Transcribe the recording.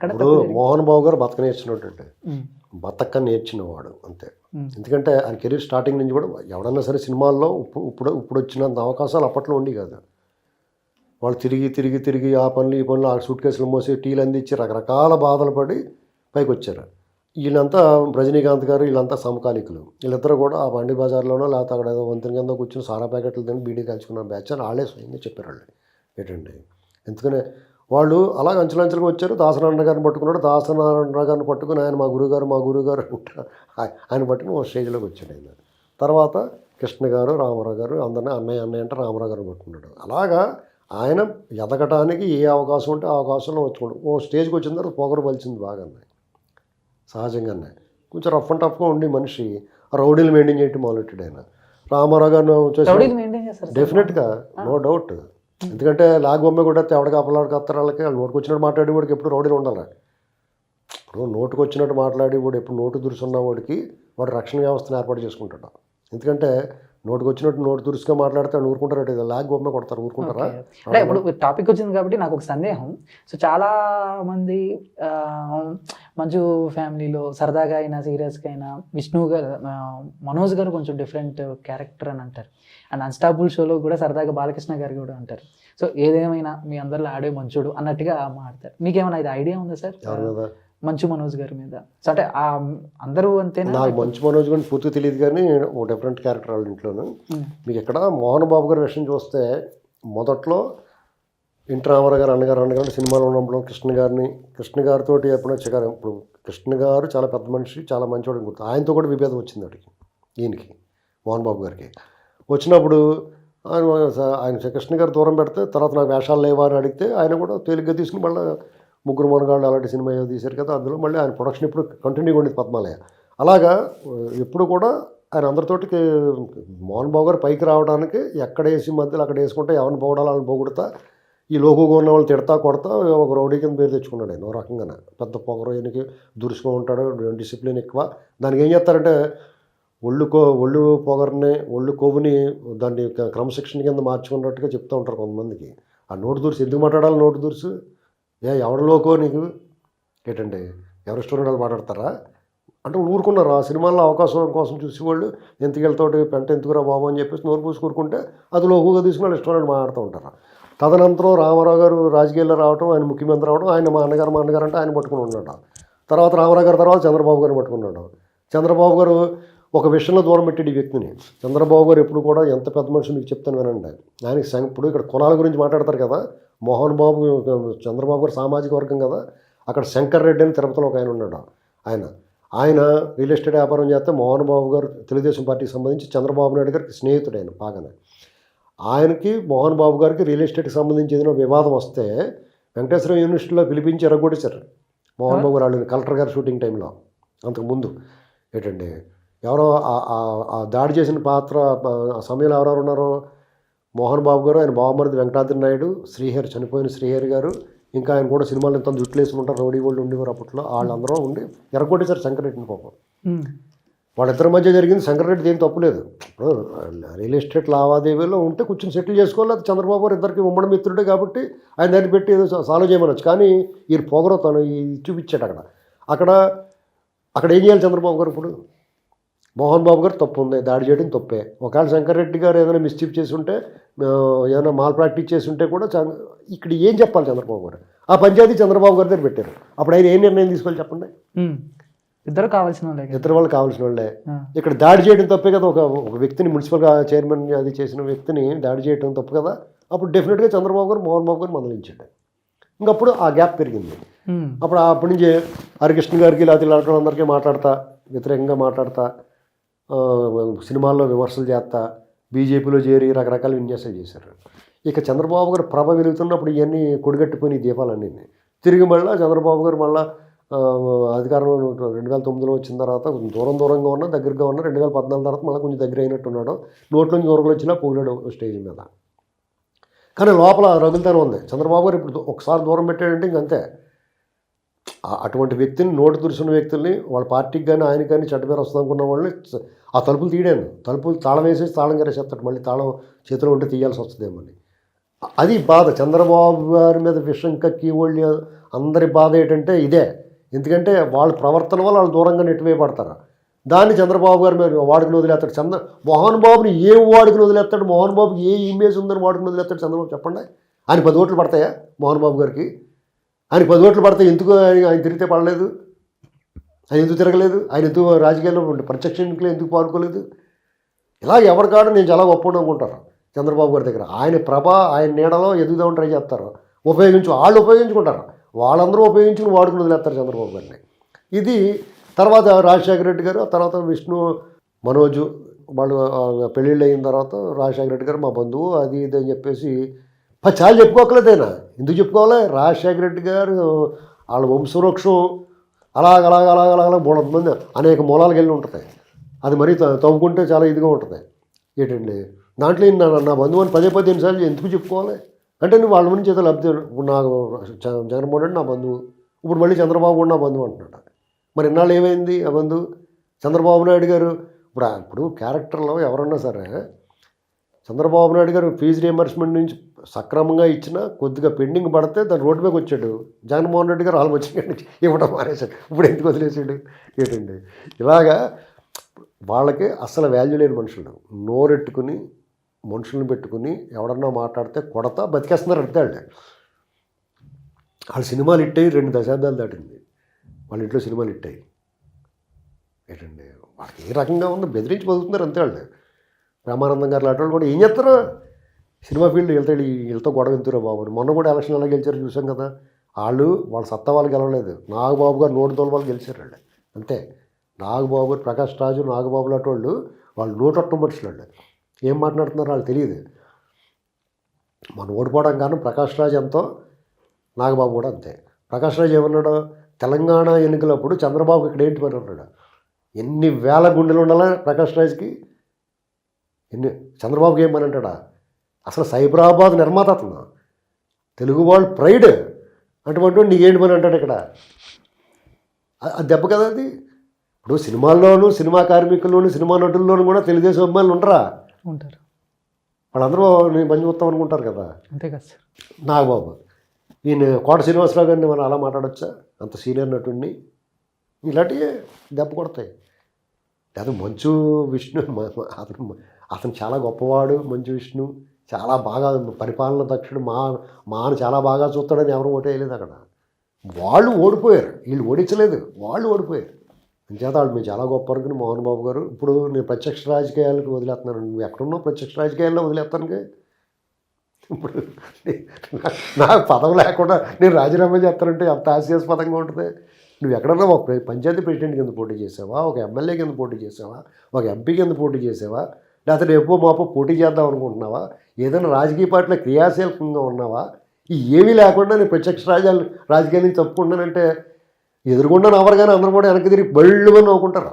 ఎక్కడ మోహన్ బాబు గారు బతక ఉమ్, బతక నేర్చినవాడు అంతే. ఎందుకంటే ఆయన కెరీర్ స్టార్టింగ్ నుంచి కూడా ఎవడన్నా సరే సినిమాల్లో ఇప్పుడు ఇప్పుడు ఇప్పుడు వచ్చినంత అవకాశాలు అప్పట్లో ఉండి కాదు. వాళ్ళు తిరిగి తిరిగి తిరిగి ఆ పనులు ఈ పనులు ఆ సూట్ కేసులు మోసి టీలు అందించి రకరకాల బాధలు పడి పైకి వచ్చారు వీళ్ళంతా రజనీకాంత్ గారు వీళ్ళంతా సమకాలికులు. వీళ్ళిద్దరూ కూడా ఆ బండి బజార్లోనో లేకపోతే అక్కడ ఏదో వంతెన కింద కూర్చొని సారా ప్యాకెట్లు తిని బీడీ కాల్చుకున్న బ్యాచ్ అని వాళ్ళే స్వయంగా చెప్పారు వాళ్ళు ఏంటండి? ఎందుకనే వాళ్ళు అలాగ అంచెలంచెలుగా వచ్చారు. దాసనారాయణ గారిని పట్టుకున్నాడు. దాసనారాయణ గారిని పట్టుకుని ఆయన మా గురుగారు మా గురుగారు అంట ఆయ- ఆయన పట్టుకుని ఒక స్టేజ్లోకి వచ్చాడు ఆయన. తర్వాత కృష్ణ గారు రామారావు గారు అందరినీ అన్నయ్య అన్నయ్య అంటే రామారావు గారిని పట్టుకున్నాడు. అలాగా ఆయన ఎదగటానికి ఏ అవకాశం ఉంటే ఆ అవకాశంలో వచ్చుకోండి ఓ స్టేజ్కి వచ్చిన తర్వాత పొగరు పలిచింది బాగా సహజంగానే కొంచెం రఫ్ అండ్ టఫ్గా ఉండి మనిషి రౌడీలు మెయింటైన్ చేయటం మొదలెట్టాడు ఆయన. రామారావు గారిని వచ్చేసి రౌడీలు మెయింటైన్ చేస్తారు సార్. డెఫినెట్గా నో డౌట్. ఎందుకంటే లాగ్ బొమ్మ కూడా ఎవడికి అప్పలాడికి వస్తారు వాళ్ళకి వాళ్ళు నోటుకు వచ్చినట్టు మాట్లాడి వాడికి ఎప్పుడు రౌడీలు ఉండాలి. ఇప్పుడు నోటుకు వచ్చినట్టు మాట్లాడి వాడు ఎప్పుడు నోటు దురుసున్న వాడికి వాడు రక్షణ వ్యవస్థను ఏర్పాటు చేసుకుంటాడు. ఎందుకంటే నోటుకు వచ్చినట్టు నోటు దురుసుగా మాట్లాడితే వాళ్ళు ఊరుకుంటారు ఇది లాగ్ బొమ్మ కొడతారు ఊరుకుంటారా? అంటే ఇప్పుడు టాపిక్ వచ్చింది కాబట్టి నాకు ఒక సందేహం. సో చాలా మంది మంచు ఫ్యామిలీలో సరదాగా అయినా సీరియస్గా అయినా విష్ణు గారు మనోజ్ గారు కొంచెం డిఫరెంట్ క్యారెక్టర్ అని అంటారు. అండ్ అన్స్టాపుల్ షోలో కూడా సరదాగా బాలకృష్ణ గారు కూడా అంటారు. సో ఏదేమైనా మీ అందరిలో ఆడే మంచుడు అన్నట్టుగా మాడతారు మీకేమైనా ఇది ఐడియా ఉందా సార్? మంచు మనోజ్ గారి మీద. సో అంటే ఆ అందరూ అంతేనా? నాకు మంచి మనోజ్ గురించి పూర్తి తెలియదు కానీ ఓ డిఫరెంట్ క్యారెక్టర్ వాళ్ళ ఇంట్లోను. మీకు ఇక్కడ మోహన్ బాబు గారి విషయం చూస్తే మొదట్లో ఇంటి రామారావు గారు అన్నగారు అన్నగారు సినిమాలో ఉన్నప్పుడు కృష్ణ గారిని కృష్ణ గారితో ఎప్పుడో చికారు ఇప్పుడు కృష్ణ గారు చాలా పెద్ద మనిషి చాలా మంచివాడు గుర్తు ఆయనతో కూడా విభేదం వచ్చింది వాడికి ఈయనకి మోహన్ బాబు గారికి. వచ్చినప్పుడు ఆయన ఆయన కృష్ణ గారు దూరం పెడితే తర్వాత నాకు వేషాలు లేవా అని అడిగితే ఆయన కూడా తేలిగ్గా తీసుకుని మళ్ళీ ముగ్గురు మనగాళ్ళు అలాంటి సినిమా ఏదో తీశారు కదా అందులో మళ్ళీ ఆయన ప్రొడక్షన్ ఇప్పుడు కంటిన్యూగా ఉండేది పద్మాలయ. అలాగా ఎప్పుడు కూడా ఆయన అందరితోటి మోహన్ బాబు గారు పైకి రావడానికి ఎక్కడ వేసి మధ్యలో అక్కడ వేసుకుంటే ఎవరిని పోవడాలి వాళ్ళని పోగొడతా ఈ లోకుగా ఉన్న వాళ్ళు తిడతా కొడతా ఒక రౌడీ కింద పేరు తెచ్చుకున్నాడు ఆయన ఓ పెద్ద పొగరు ఈయనకి దురుసుగా ఉంటాడు డిసిప్లిన్ ఎక్కువ. దానికి ఏం చేస్తారంటే ఒళ్ళు కో ఒళ్ళు పొగర్ని ఒళ్ళు కొవ్వుని దాన్ని క్రమశిక్షణ కింద మార్చుకున్నట్టుగా చెప్తూ ఉంటారు కొంతమందికి. ఆ నోటు దురుసు ఎందుకు మాట్లాడాలి నోటు దురుసు? ఏ ఎవడలోకో నీకు? ఏంటండి ఎవరి స్టోరీ వాళ్ళు మాట్లాడతారా? అంటే ఊరుకున్నారు ఆ సినిమాల్లో అవకాశం కోసం చూసి వాళ్ళు ఎంతకెళ్తోటి పెంట ఎందుకురా బాబు అని చెప్పేసి నోరు పూసి కూరుకుంటే అది లోకుగా తీసుకుని వాళ్ళు ఇష్టం మాట్లాడుతూ ఉంటారు. తదనంతరం రామారావు గారు రాజకీయాల్లో రావడం ఆయన ముఖ్యమంత్రి రావడం ఆయన మా అన్నగారు మా అన్నగారు అంటే ఆయన పట్టుకుని ఉన్నాడు తర్వాత రామారావు గారు తర్వాత చంద్రబాబు గారు పట్టుకున్నాడు చంద్రబాబు గారు ఒక విషయంలో దూరం పెట్టాడు ఈ వ్యక్తిని. చంద్రబాబు గారు ఎప్పుడు కూడా ఎంత పెద్ద మనిషి మీకు చెప్తాను వినండి. ఆయనకి ఇప్పుడు ఇక్కడ కులాల గురించి మాట్లాడతారు కదా మోహన్ బాబు చంద్రబాబు గారు సామాజిక వర్గం కదా అక్కడ శంకర్ రెడ్డి అని తిరుపతిలో ఒక ఆయన ఉన్నాడు. ఆయన ఆయన రియల్ ఎస్టేట్ వ్యాపారం చేస్తే మోహన్ బాబు గారు తెలుగుదేశం పార్టీకి సంబంధించి చంద్రబాబు నాయుడు గారికి స్నేహితుడు ఆయన బాగానే. ఆయనకి మోహన్ బాబు గారికి రియల్ ఎస్టేట్కి సంబంధించి ఏదైనా వివాదం వస్తే వెంకటేశ్వర యూనివర్సిటీలో పిలిపించి ఎరగొట్టేశారు మోహన్ బాబు గారు కలెక్టర్ గారు షూటింగ్ టైంలో అంతకుముందు ఏంటండి? ఎవరో ఆ- దాడి చేసిన పాత్ర ఆ సమయంలో ఎవరెవరు ఉన్నారో? మోహన్ బాబు గారు ఆయన బావమరిది వెంకటాద్రి నాయుడు శ్రీహరి చనిపోయిన శ్రీహరి గారు. ఇంకా ఆయన కూడా సినిమాలు ఎంత జుట్లు వేసుకుంటారు రౌడీ వాళ్ళు ఉండేవారు అప్పట్లో. వాళ్ళందరూ ఉండి ఎరగొట్టేశారు శంకరెడ్డిని పాపం. వాళ్ళిద్దరి మధ్య జరిగింది శంకర్రెడ్డి దేని తప్పులేదు ఇప్పుడు రియల్ ఎస్టేట్ లావాదేవీలో ఉంటే కూర్చొని సెటిల్ చేసుకోవాలి అది చంద్రబాబు గారు ఇద్దరికి ఉమ్మడి మిత్రుడే కాబట్టి ఆయన దాన్ని పెట్టి ఏదో సాల్వ్ చేయమనొచ్చు. కానీ ఈయన పొగరు తను ఈ చూపించాడు అక్కడ. అక్కడ అక్కడ ఏం చేయాలి చంద్రబాబు గారు ఇప్పుడు? మోహన్ బాబు గారు తప్పు ఉంది దాడి చేయడం తప్పే. ఒకవేళ శంకర్రెడ్డి గారు ఏదైనా మిస్చీఫ్ చేసి ఉంటే ఏదైనా మాల్ ప్రాక్టీస్ చేసి ఉంటే కూడా ఇక్కడ ఏం చెప్పాలి చంద్రబాబు గారు? ఆ పంచాయతీ చంద్రబాబు గారి దగ్గర పెట్టారు. అప్పుడు ఆయన ఏ నిర్ణయం తీసుకోవాలి చెప్పండి? ఇద్దరు కావాల్సిన వాళ్ళే. ఇద్దరు వాళ్ళు కావాల్సిన వాళ్ళే. ఇక్కడ దాడి చేయడం తప్పే కదా. ఒక ఒక వ్యక్తిని మున్సిపల్ చైర్మన్ అది చేసిన వ్యక్తిని దాడి చేయడం తప్పు కదా. అప్పుడు డెఫినెట్గా చంద్రబాబు గారు మోహన్ బాబు గారు మందలించాడు ఇంకప్పుడు ఆ గ్యాప్ పెరిగింది. అప్పుడు అప్పటి నుంచి హరికృష్ణ గారికి లేకపోతే ఇలాంటి అందరికీ మాట్లాడతా వ్యతిరేకంగా మాట్లాడతా సినిమాల్లో విమర్శలు చేస్తా బీజేపీలో చేరి రకరకాల విన్యాసాలు చేశారు. ఇక చంద్రబాబు గారు ప్రభ వెలుగుతున్నప్పుడు ఇవన్నీ కొడిగట్టిపోయిన దీపాలన్నీ తిరిగి మళ్ళీ చంద్రబాబు గారు మళ్ళీ అధికారం రెండు వేల తొమ్మిదిలో వచ్చిన తర్వాత దూరం దూరంగా ఉన్నా దగ్గరగా ఉన్నా రెండు వేల పద్నాలుగు తర్వాత మళ్ళీ కొంచెం దగ్గర అయినట్టున్నాడు. నోట్లో నుంచి దూరంలో వచ్చినా పోలేడు స్టేజ్ మీద. కానీ లోపల రగులుతనం ఉంది. చంద్రబాబు గారు ఇప్పుడు ఒకసారి దూరం పెట్టాడంటే ఇంకంతే అటువంటి వ్యక్తిని నోటు తురుచున్న వ్యక్తుల్ని వాళ్ళ పార్టీకి కానీ ఆయన కానీ చెడ్డ పేరు వస్తుంది అనుకున్న వాళ్ళని ఆ తలుపులు తీయడాను. తలుపులు తాళం వేసేసి తాళం గరేసేస్తాడు మళ్ళీ తాళం చేతిలో ఉంటే తీయాల్సి వస్తుందేమో అది బాధ. చంద్రబాబు గారి మీద విషం కక్కి వాళ్ళు అందరి బాధ ఏంటంటే ఇదే. ఎందుకంటే వాళ్ళ ప్రవర్తన వల్ల వాళ్ళు దూరంగా నెట్టివేయబడతారు. దాన్ని చంద్రబాబు గారు మీరు వాడుకుని వదిలేస్తాడు. చంద్ర మోహన్ బాబుని ఏ వాడుకుని వదిలేస్తాడు? మోహన్ బాబుకి ఏ ఇమేజ్ ఉందని వాడుకుని వదిలేస్తాడు చంద్రబాబు చెప్పండి. ఆయన పది ఓట్లు పడతాయా మోహన్ బాబు గారికి? ఆయన పది ఓట్లు పడితే ఎందుకు ఆయన తిరిగితే పడలేదు? ఆయన ఎందుకు తిరగలేదు? ఆయన ఎందుకు రాజకీయాల్లో ఉండి ప్రత్యక్ష ఎన్నికలు ఎందుకు పాల్గొలేదు ఇలా ఎవరికాడ నేను చాలా గొప్ప అనుకుంటారు చంద్రబాబు గారి దగ్గర. ఆయన ప్రభ ఆయన నీడలో ఎదుగుదామని ట్రై చేస్తారు. ఉపయోగించు వాళ్ళు ఉపయోగించుకుంటారు. వాళ్ళందరూ ఉపయోగించుకుని వాడుకుని వదిలేస్తారు చంద్రబాబు గారిని. ఇది తర్వాత రాజశేఖర రెడ్డి గారు ఆ తర్వాత విష్ణు మనోజు వాళ్ళు పెళ్ళిళ్ళు అయిన తర్వాత రాజశేఖర రెడ్డి గారు మా బంధువు అది ఇది అని చెప్పేసి చాలా చెప్పుకోకలేదైనా? ఎందుకు చెప్పుకోవాలి? రాజశేఖర రెడ్డి గారు వాళ్ళ వంశవృక్షం అలాగ అలాగ అలాగ అలాగ మూడు మంది అనేక మూలాలకు వెళ్ళి ఉంటుంది. అది మరీ తవ్వుకుంటే చాలా ఇదిగా ఉంటుంది. ఏంటండి? దాంట్లో నా నా బంధువు అని పదే పదిహేను సార్లు ఎందుకు చెప్పుకోవాలి? అంటే నువ్వు వాళ్ళ నుంచి ఏదో లబ్ధి నాకు జగన్మోహన్ రెడ్డి నా బంధువు. ఇప్పుడు మళ్ళీ చంద్రబాబు కూడా నా బంధువు అంటున్నాడు మరి ఇన్నాళ్ళు ఏమైంది ఆ బంధువు చంద్రబాబు నాయుడు గారు ఇప్పుడు ఇప్పుడు క్యారెక్టర్లో ఎవరన్నా సరే చంద్రబాబు నాయుడు గారు ఫీజు రియంబర్స్మెంట్ నుంచి సక్రమంగా ఇచ్చినా కొద్దిగా పెండింగ్ పడితే దాని రోడ్డు మీద వచ్చాడు. జగన్మోహన్ రెడ్డి గారు ఆల్ వచ్చిన ఇవ్వడం మానేశాడు. ఇప్పుడు ఎందుకు వదిలేసాడు ఏంటండి? ఇలాగా వాళ్ళకి అసలు వాల్యూ లేని మనుషులు. నోరెట్టుకుని మనుషులను పెట్టుకుని ఎవడన్నా మాట్లాడితే కొడతా బతికేస్తున్నారు అంతే వాళ్ళు వాళ్ళ సినిమాలు ఇట్టాయి రెండు దశాబ్దాలు దాటింది. వాళ్ళ ఇంట్లో సినిమాలు ఇట్టాయి ఏంటండి వాళ్ళకి ఏ రకంగా ఉందో బెదిరించి బతుకుతున్నారు అంతే వాళ్ళు రామానందం గారు లాంటి వాళ్ళు కూడా ఏం చేస్తారు? సినిమా ఫీల్డ్ వెళ్తాడు వీళ్ళతో గొడవ ఎంతురా బాబు? మొన్న కూడా ఎలక్షన్ ఎలా గెలిచారు చూసాం కదా. వాళ్ళు వాళ్ళ సత్తా వాళ్ళు గెలవలేదు. నాగబాబు గారు నోటి తోలు వాళ్ళు గెలిచారు వాళ్ళు అంతే. నాగబాబు గారు ప్రకాష్ రాజు నాగబాబు లాంటి వాళ్ళు వాళ్ళు నోటొట్టం మనుషులు వాళ్ళు ఏం మాట్లాడుతున్నారో వాళ్ళు తెలియదు. మనం ఓడిపోవడం కారణం ప్రకాష్ రాజ్ ఎంతో నాగబాబు కూడా అంతే. ప్రకాష్ రాజ్ ఏమన్నాడు? తెలంగాణ ఎన్నికలప్పుడు చంద్రబాబు ఇక్కడ ఏంటి పని అన్నాడు. ఎన్ని వేల గుండెలు ఉండాలా ప్రకాష్ రాజ్కి? ఎన్ని చంద్రబాబుకి ఏం పని అంటాడా? అసలు సైబరాబాద్ నిర్మాత అతను. తెలుగు వాళ్ళు ప్రైడ్ అటువంటి నీకేంటి పని అంటాడు ఇక్కడ? అది దెబ్బ కదా అది. ఇప్పుడు సినిమాల్లోనూ సినిమా కార్మికుల్లోనూ సినిమా నటుల్లోనూ కూడా తెలుగుదేశం అభిమానులు ఉండరా? ఉంటారు వాళ్ళందరూ నేను మంచి మొత్తం అనుకుంటారు కదా. అంతే కదా సార్. నాగబాబు ఈయన కోట శ్రీనివాసరావు గారిని మనం అలా మాట్లాడొచ్చా? అంత సీనియర్ నటుడిని. ఇలాంటివి దెబ్బ కొడతాయి. అది మంచు విష్ణు అతను అతను చాలా గొప్పవాడు మంచు విష్ణు. చాలా బాగా పరిపాలన దక్షుడు మా మాను చాలా బాగా చూస్తాడని ఎవరు ఓటేయలేదు అక్కడ. వాళ్ళు ఓడిపోయారు. వీళ్ళు ఓడించలేదు. వాళ్ళు ఓడిపోయారు. అంచేత వాళ్ళు మీరు చాలా గొప్ప అనుకుని మోహన్ బాబు గారు. ఇప్పుడు నేను ప్రత్యక్ష రాజకీయాలకు వదిలేస్తున్నాను. నువ్వు ఎక్కడున్నావు ప్రత్యక్ష రాజకీయాల్లో వదిలేస్తానుగా? ఇప్పుడు నా- నాకు పదవి లేకుండా నేను రాజీనామా చేస్తానంటే ఎంత హాస్యాస్పదంగా ఉంటుంది? నువ్వు ఎక్కడన్నా ఒక పంచాయతీ ప్రెసిడెంట్ కింద పోటీ చేసావా? ఒక ఎమ్మెల్యే కింద పోటీ చేసావా? ఒక ఎంపీ కింద పోటీ చేసావా? లేకపోతే రేపు మాపో పోటీ చేద్దాం అనుకుంటున్నావా? ఏదైనా రాజకీయ పార్టీలో క్రియాశీలకంగా ఉన్నావా? ఏమీ లేకుండా నేను ప్రత్యక్ష రాజాలు రాజకీయాల నుంచి తప్పుకున్నానంటే ఎదురుకుండా నవ్వరు కానీ అందరూ కూడా వెనక్కి తిరిగి బళ్ళు అని నవ్వుకుంటారు.